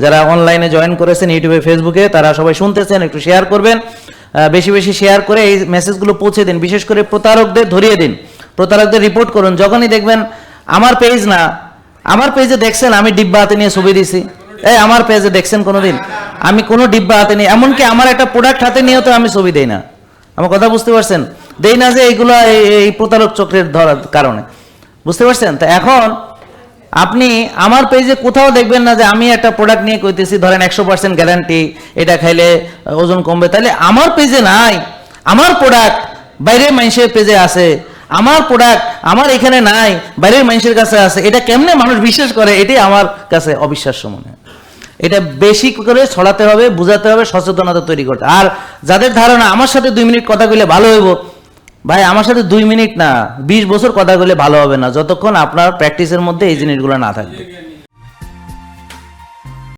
যারা অনলাইনে জয়েন করেছেন ইউটিউবে ফেসবুকে তারা সবাই শুনতেছেন, একটু শেয়ার করবেন। বেশি বেশি শেয়ার করে এই মেসেজগুলো পৌঁছে দিন। বিশেষ করে প্রতারকদের ধরিয়ে দিন। প্রতারকদের রিপোর্ট করুন। যখনই দেখবেন, আমার পেজ না, আমার পেজে দেখছেন, আমি ডিব্বা হাতে নিয়ে ছবি দিছি। এই, আমার পেজে দেখছেন কোনোদিন? আমি কোনো ডিব্বা হাতে নিয়ে, এমনকি আমার একটা প্রোডাক্ট হাতে নিয়েও তো আমি ছবি দেই না। আমার কথা বুঝতে পারছেন? দেই না যে এইগুলো এই- এই প্রতারক চক্রের ধরার কারণে। বুঝতে পারছেন? তো এখন আপনি আমার পেজে কোথাও দেখবেন না যে আমি একটা প্রোডাক্ট নিয়ে কইতেছি, ধরেন একশো পার্সেন্ট গ্যারান্টি এটা খাইলে ওজন কমবে। তাহলে আমার পেজে নাই। আমার প্রোডাক্ট বাইরের মানুষের পেজে আছে। আমার প্রোডাক্ট আমার এখানে নাই, বাইরের মানুষের কাছে আছে। এটা কেমনে মানুষ বিশ্বাস করে? এটাই আমার কাছে অবিশ্বাস্য মনে এটা বেশি করে ছড়াতে হবে, বুঝাতে হবে, সচেতনতা তৈরি করতে আর যাদের ধারণা, আমার সাথে দুই মিনিট কথা কইলে ভালো হইব। ভাই, আমার সাথে দুই মিনিট না, বিশ বছর কথা বলে ভালো হবে না, যতক্ষণ আপনার প্র্যাকটিসের মধ্যে এই জিনিসগুলো না থাকবে।